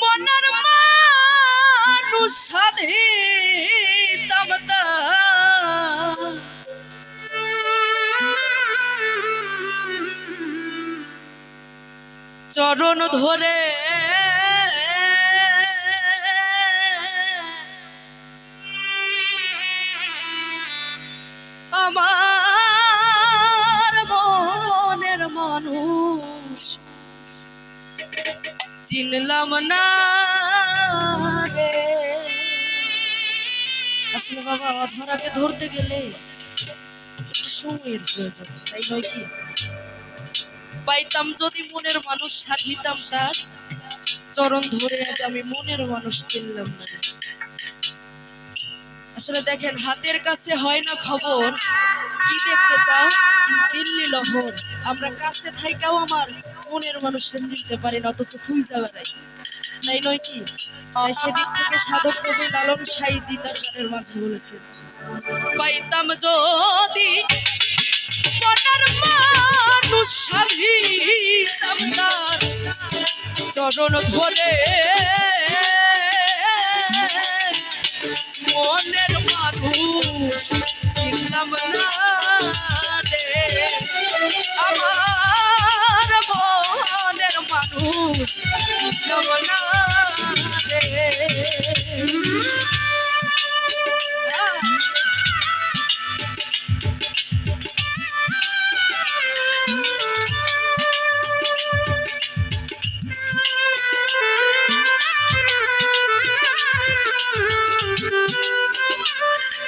মনের মানুষ তামতা। চরণ ধরে চিনলাম না রে। আসলে বাবা অধরাকে ধরতে গেলে সময়ের প্রয়োজন, তাই নয় কি? পাইতাম যদি মনের মানুষ, সাধিতাম তার। চরণ ধরে আজ আমি মনের মানুষ চিনলাম না। আসলে দেখেন, হাতের কাছে হয় না খবর কি দেখতে চাও? দিল্লি লহর। আমরা কাছে থাইকাও আমার মনের মানুষকে চিনতে পারি না, অথচ খুঁজতে বেড়াই তাই নয় কি? তাই সেদিক থেকে সাধক কবি লালন সাইজি তার গানের মাঝে বলেছে, পাইতাম যদি চরণ ধরে মনের মানুষ চিনলাম না।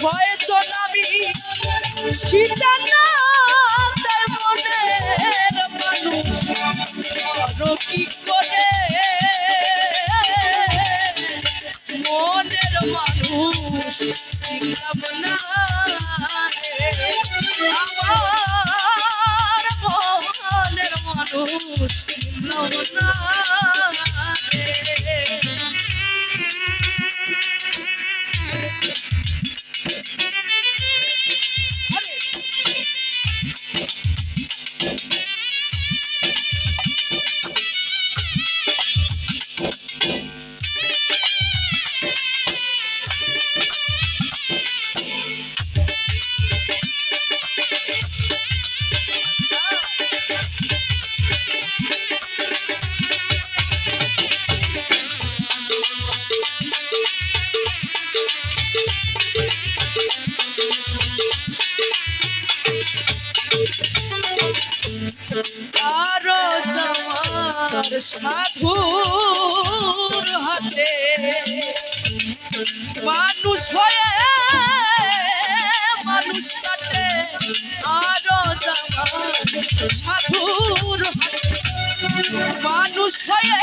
ছয় জনামি সীতা না তার মনের মানুষ। সাধুর হাতে মানুষ হয়ে মানুষ কাটে আরও সাধুর মানুষ হয়ে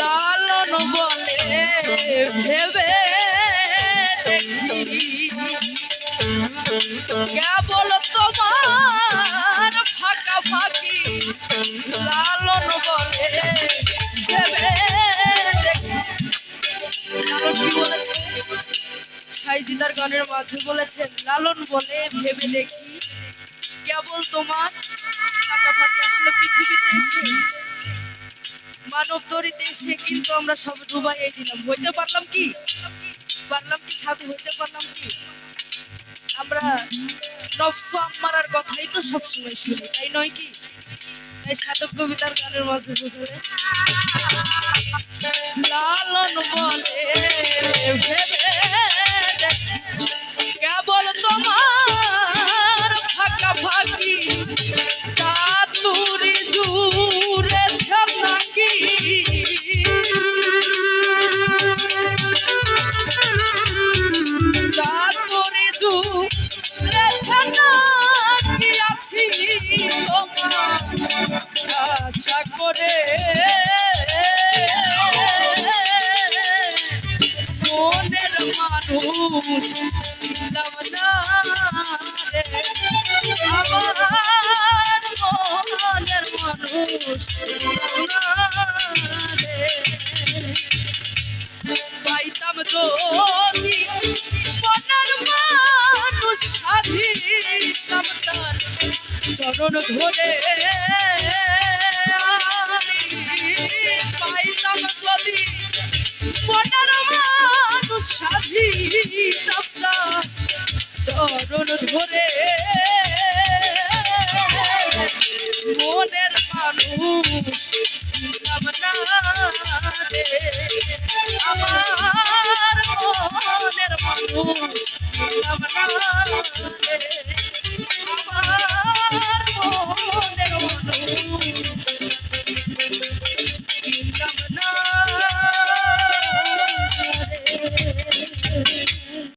লালন বলে ভেবে দেখি। কেবল তোমার ফাঁকা ফাঁকি লালন বলে ভেবে লালন কি বলেছে? সাইজিদার গানের মাঝে বলেছেন, লালন বলে ভেবে দেখি। কেবল তোমার মানব তরিতে এসে কিন্তু আমরা সব ডুবাই দিলাম। হইতে পারলাম কি? পারলাম কি সাধু? হইতে পারলাম কি? আমরা নফস আম্মারার কথাই তো সবসময় শুনি, তাই নয় কি? তাই সাধক কবিতার গানের মাঝে বুঝলে লালন বলে ভেবে পাইতাম যদি মনের মানুষ সাধিতাম তার চরণ ধরে পাইতাম যদি মনের মানুষ সাধিতাম তার চরণ ধরে মনের মানুষ আমার মনের মানুষ